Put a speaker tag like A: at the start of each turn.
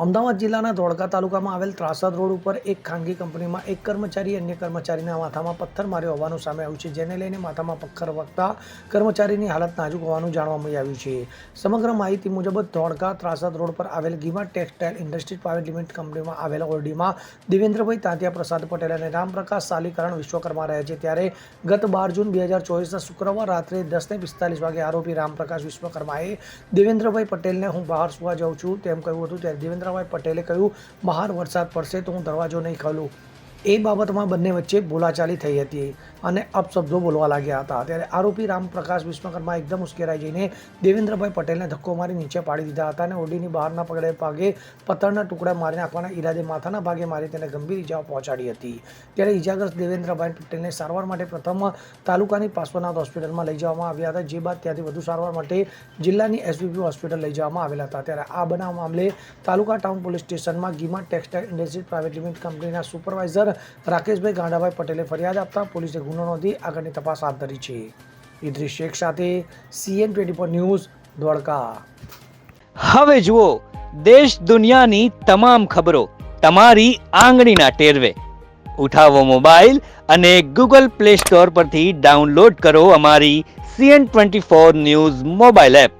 A: અમદાવાદ જિલ્લાના ધોળકા તાલુકામાં આવેલ ત્રાસદ રોડ ઉપર એક ખાનગી કંપનીમાં એક કર્મચારી અન્ય કર્મચારીના માથામાં પથ્થર માર્યો હોવાનું સામે આવ્યું છે, જેને લઈને માથામાં પથ્થર વખતા કર્મચારીની હાલત નાજુક હોવાનું જાણવા મળી આવ્યું છે. સમગ્ર માહિતી મુજબ ધોળકા ત્રાસદ રોડ પર આવેલ Gima textile industries private limited કંપનીમાં આવેલ ઓરડીમાં દેવેન્દ્રભાઈ તાંતિયા પ્રસાદ પટેલ અને રામપ્રકાશ સાલીકરણ વિશ્વકર્મા રહે છે. ત્યારે ગત બાર જૂન બે હજાર ચોવીસના શુક્રવાર રાત્રે દસને પિસ્તાલીસ વાગે આરોપી રામપ્રકાશ વિશ્વકર્માએ દેવેન્દ્રભાઈ પટેલને હું બહાર સુવા જાઉં છું તેમ કહ્યું હતું. ત્યારે દેવેન્દ્રભાઈ પટેલે કહ્યું, બહાર વરસાદ પડશે તો હું દરવાજો નહીં ખોલું. એ બાબતમાં બંને વચ્ચે બોલાચાલી થઈ હતી. અને અપશબ્દો બોલવા લાગ્યા હતા. ત્યારે આરોપી રામપ્રકાશ વિશ્વકર્મા એકદમ ઉશ્કેરાઈ જઈને દેવેન્દ્રભાઈ પટેલને ધક્કો મારી નીચે પાડી દીધા હતા અને ઓડીની બહારના પગડે ભાગે પથ્થરના ટુકડા મારી નાખવાના ઈરાદે માથાના ભાગે મારી તેને ગંભીર ઈજાઓ પહોંચાડી હતી. ત્યારે ઈજાગ્રસ્ત દેવેન્દ્રભાઈ પટેલને સારવાર માટે પ્રથમ તાલુકાની પાર્શ્વનાથ હોસ્પિટલમાં લઈ જવામાં આવ્યા હતા, જે બાદ ત્યાંથી વધુ સારવાર માટે જિલ્લાની એસવીપી હોસ્પિટલ લઈ જવામાં આવેલા હતા. ત્યારે આ બનાવ મામલે તાલુકા ટાઉન પોલીસ સ્ટેશનમાં Gima textile industries private limited કંપનીના સુપરવાઇઝર રાકેશભાઈ ગાંડાભાઈ પટેલે ફરિયાદ આપતા પોલીસે ગુનો નોંધી આગળની તપાસ હાથ ધરી છે. ઇદ્રી શેખ સાથે CN twenty four news, Dwarka.
B: હવે જુઓ, દેશ દુનિયાની તમામ ખબરો તમારી આંગળીના ટેરવે. ઉઠાવો મોબાઈલ અને ગૂગલ પ્લે સ્ટોર પરથી ડાઉનલોડ કરો અમારી CN twenty four news mobile app.